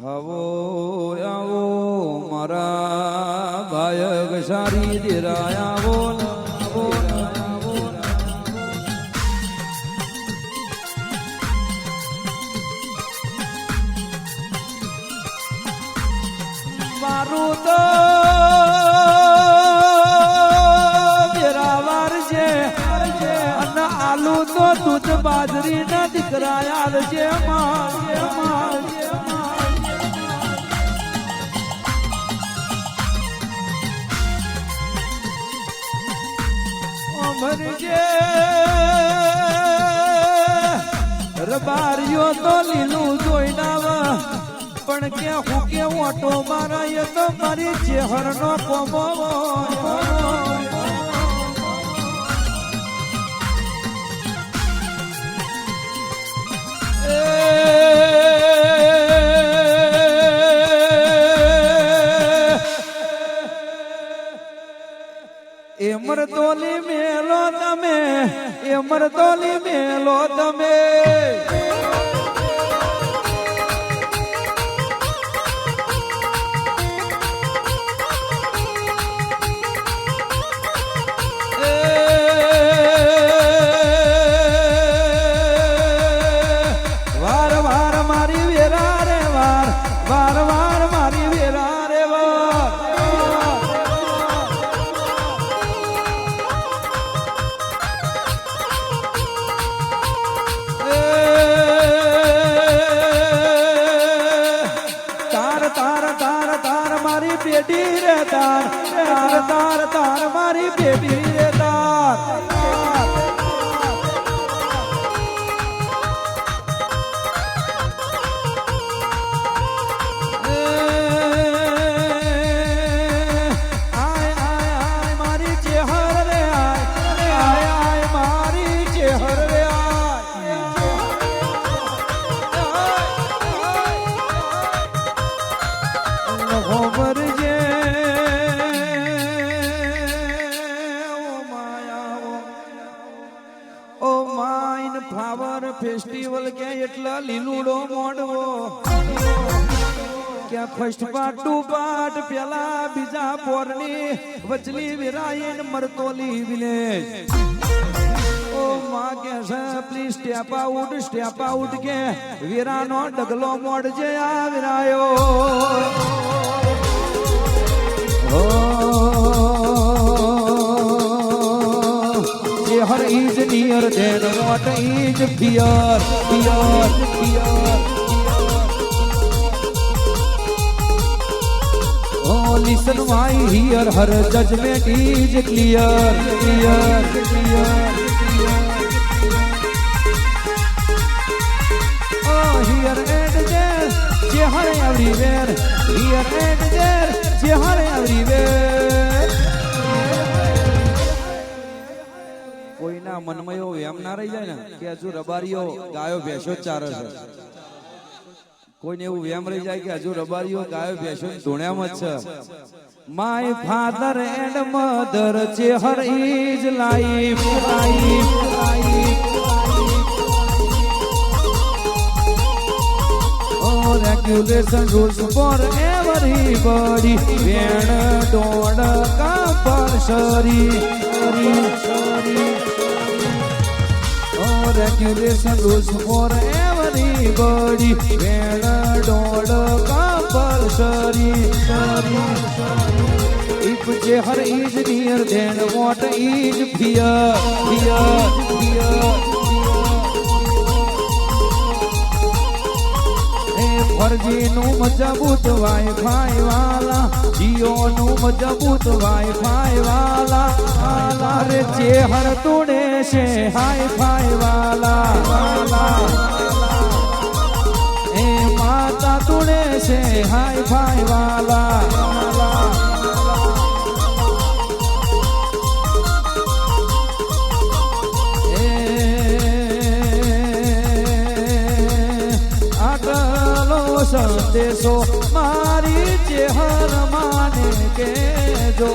હવો આવો, મારા ભાયક સારી દેરાય આવો તો વેરાવાર છે, અને આલુ તો દૂધ બાજરી ના દીકરા યાર છે માં છે, માર છે. અમરજે રબારીઓ તો લીલું જોઈ નાવા પણ ક્યાં હું કે ઓટો મારા તો મારી ચેહર નો કોમો એમર તોલી એમર તોલી મેલો તમે વાર વાર મારી વેરા રે વાર વાર બેટી રે તાર તાર તાર તાર મારી બેટી રે તાર. ફ્લાવર ફેસ્ટિવલ કે એટલા લીલુડો મોડવો કે ફર્સ્ટ પાર્ટ ટુ પાર્ટ પેલા બીજા પોરની વચલી વિરાયન મરતોલી વિલેજ ઓ માં કે છે please step out step out કે વીરાનો ડગલો મોડ જે આ વિરાયો જે her is near is fear fear fear Oh, listen why here her judgment is clear, clear, clear. Oh, here and there, Jehar everywhere. Here and there, Jehar everywhere. મનમાં એમ ના રહી જાય ને કે હજુ રબારીઓ ગાયો ભેંસો જ છે. કોઈને એવું વેમ રહી જાય કે હજુ રબારીઓ ગાયો ભેંસો ધોણ્યામાં છે. My father and mother Chehar is life life life Oh, regulation rules for everybody. When don't Oh, regulation for everybody. When don't compulsory. If Jehar is near, then what is fear? Fear, fear, ફરજીનું મજબૂત wifi વાલા, જીઓનું મજબૂત wifi વાલા. વાલા રે ચેહર તોડે છે hi fi વાલા. વાલા. એ માતા તોડે છે હાઈ ફાઈ વાલા. સંદેશો મારી ચેહર માને કે જો.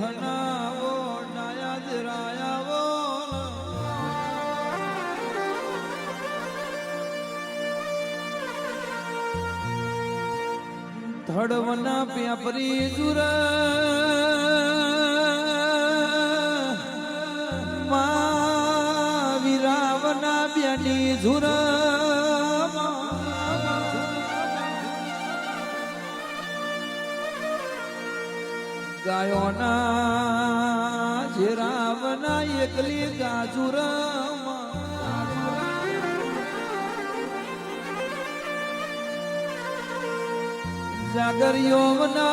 નાયા જરાયાવો ધડવના પ્યાપરી સુર વિરાવના બ્યાની ઝુર. ગાયોના ઝેરાવના એકલી ગાજુરમાં. જાગરિયોના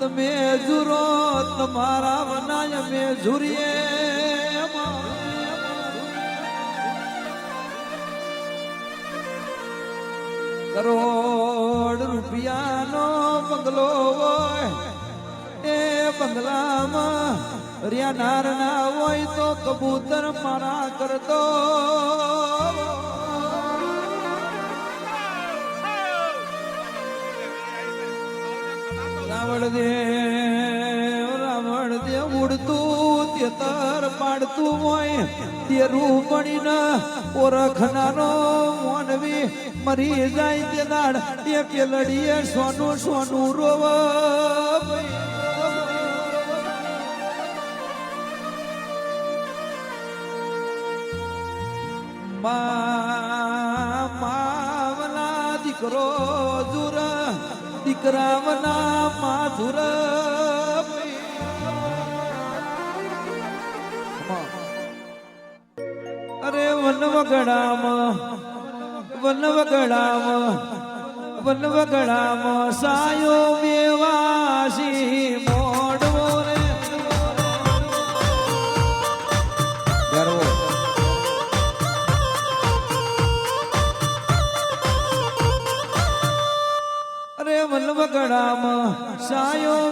તમે જુરો તમારા વનાય મેં ઝુરીએ કરોડ રૂપિયાનો બંગલો હોય, એ બંગલામાં રિયા નાર ના હોય તો કબૂતર મારા કરતો. રાવણ દેવ રાવણ દેવ ઉડતું, તેતર પાડતું હોય, તે રૂપણીના ઓરખનારો મોનવી મરી જાય તે દાડ, એ પેલડીએ સોનું સોનું રોવ. મા, માવના દીકરો જુર, દીકરાવના માધુર. અરે વનવગડામાં વનવગડામાં વનવગડામાં સાયો મેવાસી મોડવો રે. ગરવો અરે વનવગડામાં સાયો